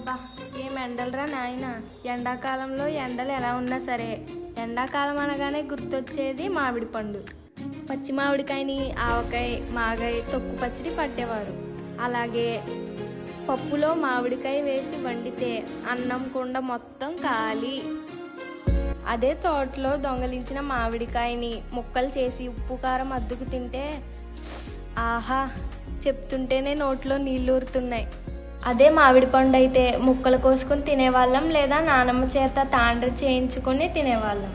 అబ్బా ఏం ఎండలరా నాయన. ఎండాకాలంలో ఎండలు ఎలా ఉన్నా సరే. ఎండాకాలం అనగానే గుర్తొచ్చేది మామిడి పండు. పచ్చి మామిడికాయని ఆవకాయ మాగాయ తొక్కు పచ్చడి పట్టేవారు. అలాగే పప్పులో మామిడికాయ వేసి వండితే అన్నం కుండ మొత్తం ఖాళీ. అదే తోటలో దొంగలించిన మామిడికాయని ముక్కలు చేసి ఉప్పు కారం అద్దుకు తింటే ఆహా చెప్తుంటేనే నోట్లో నీళ్ళు ఊరుతున్నాయి అదే మామిడి పండు అయితే ముక్కలు కోసుకొని తినేవాళ్ళం లేదా నానమ్మ చేత తాండ్రి చేయించుకొని తినేవాళ్ళం.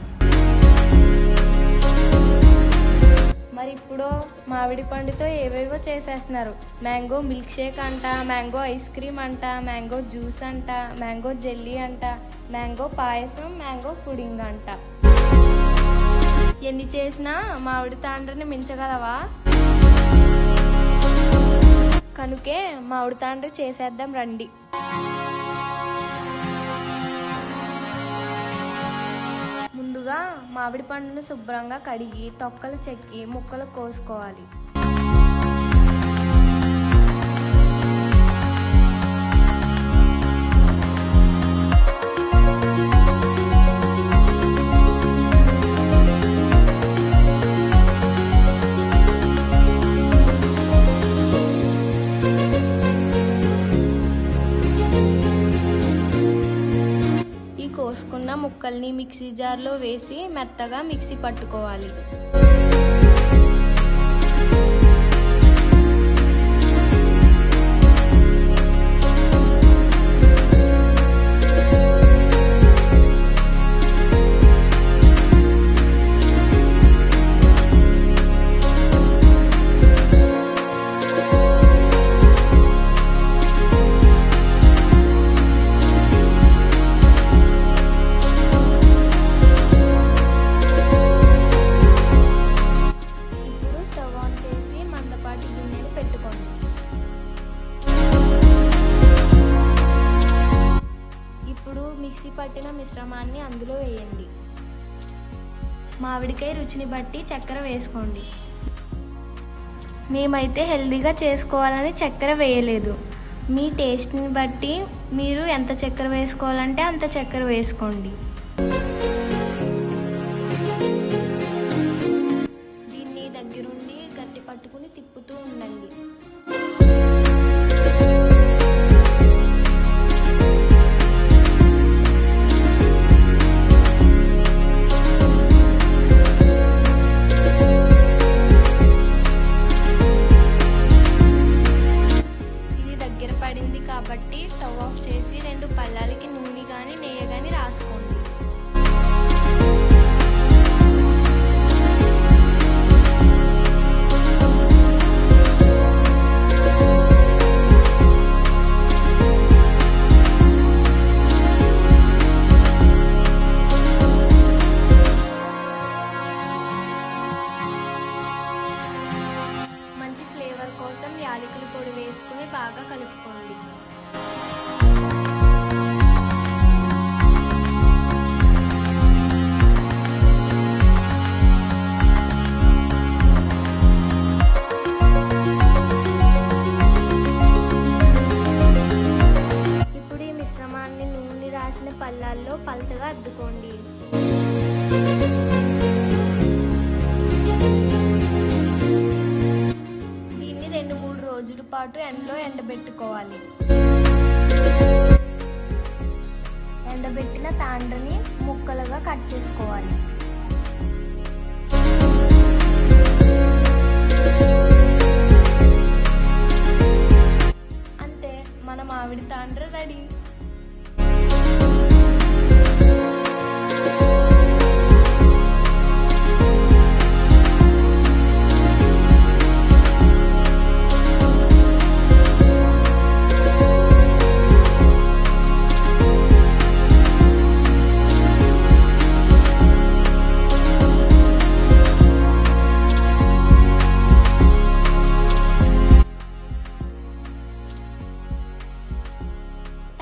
మరి ఇప్పుడు మామిడి పండుతో ఏవేవో చేసేస్తున్నారు. మ్యాంగో మిల్క్ షేక్ అంట మ్యాంగో ఐస్ క్రీమ్ అంట మ్యాంగో జ్యూస్ అంట మ్యాంగో జెల్లీ అంట మ్యాంగో పాయసం మ్యాంగో పుడింగ్ అంట. ఎన్ని చేసినా మామిడి తాండ్రని మించగలవా? కనుకే మామిడి తాండ్ర చేసేద్దాం రండి. ముందుగా మామిడి పండును శుభ్రంగా కడిగి తొక్కలు చెక్కి ముక్కలు కోసుకోవాలి. ముక్కల్ని మిక్సీ జార్లో వేసి మెత్తగా మిక్సీ పట్టుకోవాలి. మిక్సీ పట్టిన మిశ్రమాన్ని అందులో వేయండి. మామిడికాయ రుచిని బట్టి చక్కెర వేసుకోండి. మేమైతే హెల్దీగా చేసుకోవాలని చక్కెర వేయలేదు. మీ టేస్ట్ని బట్టి మీరు ఎంత చక్కెర వేసుకోవాలంటే అంత చక్కెర వేసుకోండి. బాగా కలుపుకోండి. పాటు ఎండలో ఎండబెట్టుకోవాలి. ఎండబెట్టిన తాండ్రని ముక్కలుగా కట్ చేసుకోవాలి.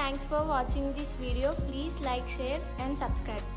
Thanks for watching this video. Please like, share and subscribe.